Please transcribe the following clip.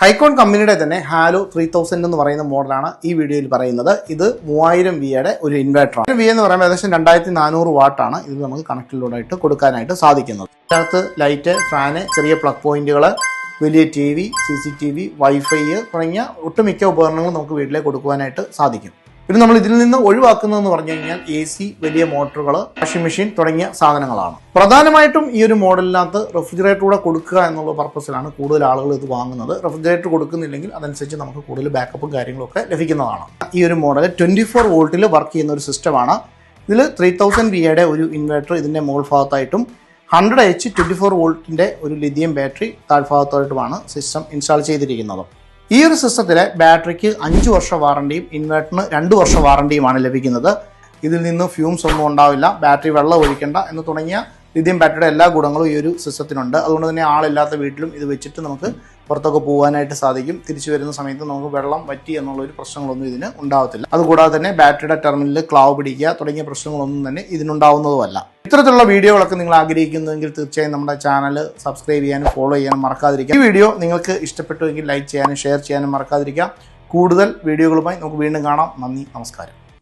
ഹൈക്കോൺ കമ്പനിയുടെ തന്നെ hello three thousand എന്ന് പറയുന്ന മോഡലാണ് ഈ വീഡിയോയിൽ പറയുന്നത്. ഇത് മൂവായിരം വിയുടെ ഒരു ഇൻവെർട്ടറാണ് വി എന്ന് പറയുമ്പോൾ ഏകദേശം രണ്ടായിരത്തി നാനൂറ് വാട്ടാണ് ഇത് നമുക്ക് കണക്റ്റിലൂടെയായിട്ട് കൊടുക്കാനായിട്ട് സാധിക്കുന്നത്. അതിനകത്ത് ലൈറ്റ് ഫാന് ചെറിയ പ്ലഗ് പോയിന്റുകൾ വലിയ T V C C T V wifi തുടങ്ങിയ ഒട്ടുമിക്ക ഉപകരണങ്ങളും നമുക്ക് വീട്ടിലേക്ക് കൊടുക്കുവാനായിട്ട് സാധിക്കും. പിന്നെ നമ്മൾ ഇതിൽ നിന്ന് ഒഴിവാക്കുന്നതെന്ന് പറഞ്ഞു കഴിഞ്ഞാൽ എ സി വലിയ മോട്ടറുകൾ വാഷിംഗ് മെഷീൻ തുടങ്ങിയ സാധനങ്ങളാണ്. പ്രധാനമായിട്ടും ഈ ഒരു മോഡലിനകത്ത് റെഫ്രിജറേറ്റർ കൂടെ കൊടുക്കുക എന്നുള്ള പർപ്പസിലാണ് കൂടുതൽ ആളുകൾ ഇത് വാങ്ങുന്നത്. റെഫ്രിജറേറ്റർ കൊടുക്കുന്നില്ലെങ്കിൽ അതനുസരിച്ച് നമുക്ക് കൂടുതൽ ബാക്കപ്പും കാര്യങ്ങളൊക്കെ ലഭിക്കുന്നതാണ്. ഈ ഒരു മോഡൽ ട്വന്റി ഫോർ വോൾട്ടിൽ വർക്ക് ചെയ്യുന്ന ഒരു സിസ്റ്റമാണ് ഇതിൽ ത്രീ തൗസൻഡ് ബിയുടെ ഒരു ഇൻവെർട്ടർ ഇതിന്റെ മുകൾ ഭാഗത്തായിട്ടും ഹൺഡ്രഡ് എച്ച് ട്വന്റി ഫോർ വോൾട്ടിന്റെ ഒരു ലിഥിയം ബാറ്ററി താഴ്ഭാഗത്തായിട്ടുമാണ് സിസ്റ്റം ഇൻസ്റ്റാൾ ചെയ്തിരിക്കുന്നത്. ഈ ഒരു സിസ്റ്റത്തിലെ ബാറ്ററിക്ക് അഞ്ച് വർഷ വാറണ്ടിയും ഇൻവെർട്ടറിന് രണ്ട് വർഷ വാറണ്ടിയുമാണ് ലഭിക്കുന്നത്. ഇതിൽ നിന്ന് ഫ്യൂംസ് ഒന്നും ഉണ്ടാവില്ല ബാറ്ററി വെള്ളം ഒഴിക്കേണ്ട എന്ന് തുടങ്ങിയ ലിഥിയം ബാറ്ററിയുടെ എല്ലാ ഗുണങ്ങളും ഈ ഒരു സിസ്റ്റത്തിനുണ്ട്. അതുകൊണ്ട് തന്നെ ആളില്ലാത്ത വീട്ടിലും ഇത് വെച്ചിട്ട് നമുക്ക് പുറത്തൊക്കെ പോകാനായിട്ട് സാധിക്കും. തിരിച്ചു വരുന്ന സമയത്ത് നമുക്ക് വെള്ളം വറ്റി എന്നുള്ള ഒരു പ്രശ്നങ്ങളൊന്നും ഇതിന് ഉണ്ടാവത്തില്ല. അതുകൂടാതെ തന്നെ ബാറ്ററിയുടെ ടെർമിനലിൽ ക്ലാവ് പിടിക്കുക തുടങ്ങിയ പ്രശ്നങ്ങളൊന്നും തന്നെ ഇതിനുണ്ടാവുന്നതുമല്ല. ഇത്തരത്തിലുള്ള വീഡിയോകളൊക്കെ നിങ്ങൾ ആഗ്രഹിക്കുന്നുവെങ്കിൽ തീർച്ചയായും നമ്മുടെ ചാനൽ സബ്സ്ക്രൈബ് ചെയ്യാനും ഫോളോ ചെയ്യാനും മറക്കാതിരിക്കുക ഈ വീഡിയോ നിങ്ങൾക്ക് ഇഷ്ടപ്പെട്ടുവെങ്കിൽ ലൈക്ക് ചെയ്യാനും ഷെയർ ചെയ്യാനും മറക്കാതിരിക്കുക കൂടുതൽ വീഡിയോകളുമായി നമുക്ക് വീണ്ടും കാണാം. നന്ദി നമസ്കാരം.